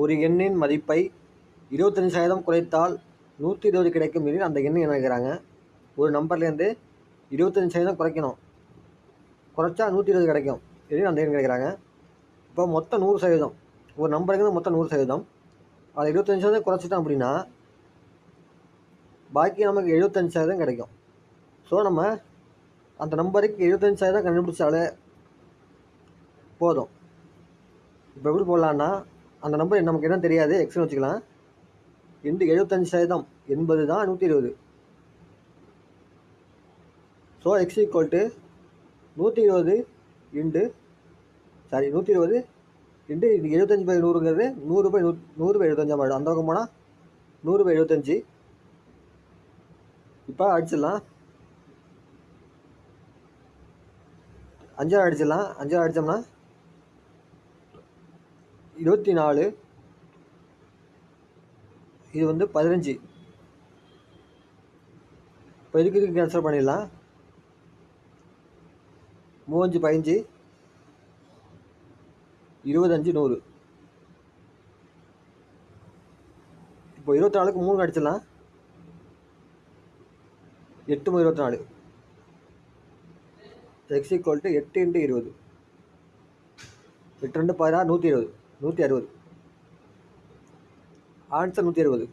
ஒரு எண்ணின் மதிப்பை இருபத்தஞ்சி சதவீதம் குறைத்தால் நூற்றி இருபது கிடைக்கும் மீறி அந்த எண்ணை நினைக்கிறாங்க ஒரு நம்பர்லேருந்து இருபத்தஞ்சி சதவீதம் குறைக்கணும். குறைச்சா நூற்றி இருபது கிடைக்கும் எனில் அந்த எண் கிடைக்கிறாங்க இப்போ மொத்தம் நூறு சதவீதம். ஒரு நம்பருக்கு மொத்தம் நூறு சதவீதம். அது இருபத்தஞ்சி சதவீதம் குறைச்சிட்டோம் அப்படின்னா பாக்கி நமக்கு எழுபத்தஞ்சி சதவீதம் கிடைக்கும். ஸோ நம்ம அந்த நம்பருக்கு எழுபத்தஞ்சி சதவீதம் கண்டுபிடிச்சாலே போதும். இப்போ எப்படி போடலான்னா அந்த நம்பர் நமக்கு என்ன தெரியாது. எக்ஸ்னு வச்சுக்கலாம். இன்ட்டு எழுபத்தஞ்சி சதவீதம். எண்பது தான் நூற்றி இருபது. ஸோ எக்ஸ் ஈக்குவல் டு நூற்றி இருபது இண்டு சாரி நூற்றி இருபது இண்டு இது எழுபத்தஞ்சி பை நூறுங்கிறது நூறு பை நூ நூறு பை எழுபத்தஞ்சா மாடும் அந்த பக்கம் போனால் நூறு பை எழுபத்தஞ்சி. இப்போ அடிச்சிடலாம். அஞ்சாறு அடிச்சிடலாம். அஞ்சாறு அடித்தோம்னா இருபத்தி நாலு இது வந்து பதினஞ்சு. இப்போ இதுக்கு இதுக்கு கேன்சல் பண்ணிடலாம்? மூவஞ்சு பதினஞ்சு. இருபத்தஞ்சு நூறு. இப்போ இருபத்தி நாலுக்கு மூணு அடிச்சிடலாம் எட்டு இருபத்தி நாலு எக்ஸ் ஈக்குவல் டு எட்டு இன்ட்டு இருபது. எட்டு ரெண்டு பதினாறு நூற்றி இருபது. நூற்றி அறுபது. ஆன்சர் நூற்றி அறுபது.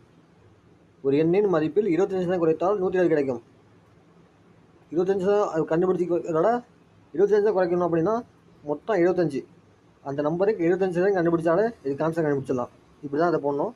ஒரு எண்ணின் மதிப்பில் இருபத்தஞ்சி சதம் குறைத்தால் நூற்றி அறுபது கிடைக்கும். இருபத்தஞ்சு சதம் அது கண்டுபிடிச்சிக்கிறதோட இருபத்தஞ்சு தான் குறைக்கணும் அப்படின்னா மொத்தம் இருபத்தஞ்சி அந்த நம்பருக்கு எழுபத்தஞ்சி சதம் கண்டுபிடிச்சாலே இதுக்கு ஆன்சர் கண்டுபிடிச்சிடலாம். இப்படி தான் அதை போடணும்.